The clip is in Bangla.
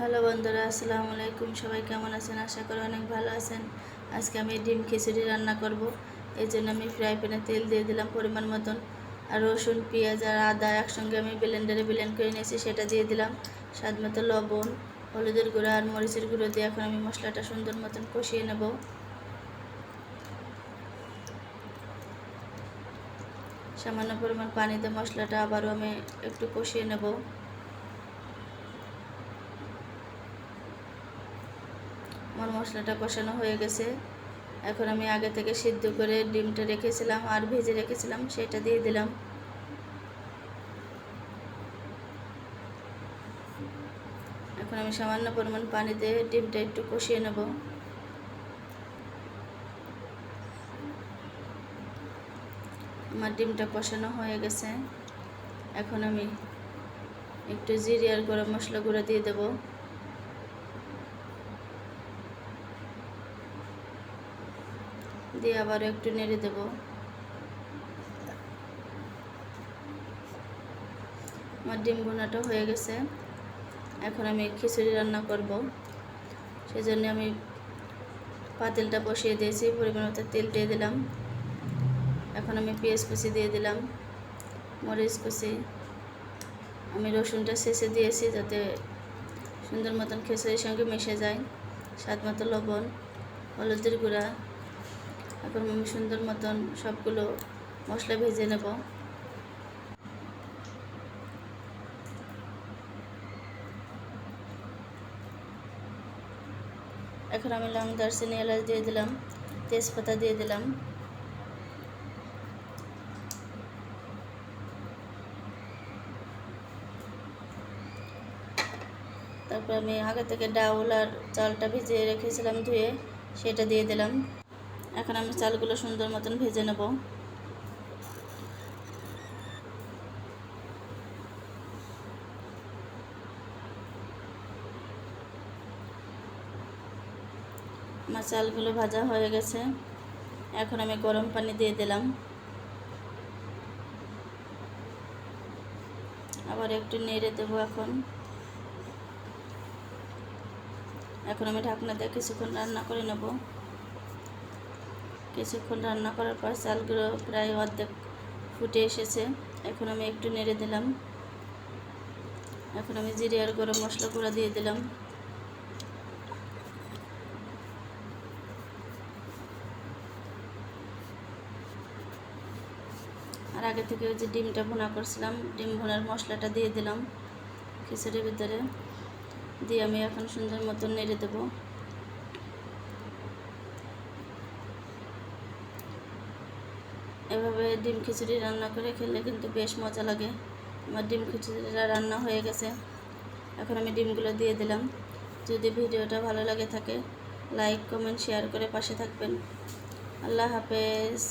হ্যালো বন্ধুরা, আসসালামু আলাইকুম। সবাই কেমন আছেন? আশা করি অনেক ভালো আছেন। আজকে আমি ডিম খিচুড়ি রান্না করব। এই জন্য আমি ফ্রাই প্যানে তেল দিয়ে দিলাম পরিমাণ মতন। আর রসুন, পেঁয়াজ আর আদা একসঙ্গে আমি ব্লেন্ডারে ব্লেন্ড করে নিয়েছি, সেটা দিয়ে দিলাম। স্বাদ মতো লবণ, হলুদের গুঁড়ো আর মরিচের গুঁড়ো দিয়ে এখন আমি মশলাটা সুন্দর মতন কষিয়ে নেব। সামান্য পরিমাণ পানিতে মশলাটা আবারও আমি একটু কষিয়ে নেব। আমার মশলাটা কষানো হয়ে গেছে। এখন আমি আগে থেকে সিদ্ধ করে ডিমটা রেখেছিলাম আর ভেজে রেখেছিলাম, সেটা দিয়ে দিলাম। এখন আমি সামান্য পরিমাণ পানিতে ডিমটা একটু কষিয়ে নেব। আমার ডিমটা কষানো হয়ে গেছে। এখন আমি একটু জিরে আর গরম মশলা গুঁড়ো দিয়ে দেবো। দিয়ে আবার একটু নেড়ে দেব। আমার ডিম বোনাটা হয়ে গেছে। এখন আমি খিচুড়ি রান্না করব। সেজন্য আমি পাতিলটা বসিয়ে দিয়েছি, পরিমাণ মতো তেল দিয়ে দিলাম। এখন আমি পেঁয়াজ কুচি দিয়ে দিলাম, মরিচ কুচি। আমি রসুনটা শেষে দিয়েছি যাতে সুন্দর মতন খিচুড়ির সঙ্গে মিশে যায়। স্বাদ মতো লবণ, হলুদের গুঁড়া এখন আমি সুন্দর মতন সবগুলো মশলা ভেজে নেব। এখন আমি লং দারচিনি এলাচ দিয়ে দিলাম, তেজপাতা দিয়ে দিলাম। তারপর আমি আগে থেকে ডাউল আর চালটা ভিজিয়ে রেখেছিলাম ধুয়ে, সেটা দিয়ে দিলাম। এখন আমি চালগুলো সুন্দর মতন ভেজে নেব। আমার চালগুলো ভাজা হয়ে গেছে। এখন আমি গরম পানি দিয়ে দিলাম। আবার একটু নেড়ে দেবো এখন। এখন আমি ঢাকনা দিয়ে কিছুক্ষণ রান্না করে নেব। কিছুক্ষণ রান্না করার পর চালগুলো প্রায় অর্ধেক ফুটে এসেছে। এখন আমি একটু নেড়ে দিলাম। এখন আমি জিরে আর গরম মশলা গুঁড়া দিয়ে দিলাম। আর আগে থেকে ওই যে ডিমটা ভুনা করছিলাম, ডিম ভুনার মশলাটা দিয়ে দিলাম খিচুড়ির ভিতরে। দিয়ে আমি এখন সুন্দর মতন নেড়ে দেবো। এভাবে ডিম খিচুড়ি রান্না করে খেলে কিন্তু বেশ মজা লাগে। আমার ডিম খিচুড়িটা রান্না হয়ে গেছে। এখন আমি ডিমগুলো দিয়ে দিলাম। যদি ভিডিওটা ভালো লাগে থাকে, লাইক, কমেন্ট, শেয়ার করে পাশে থাকবেন। আল্লাহ হাফেজ।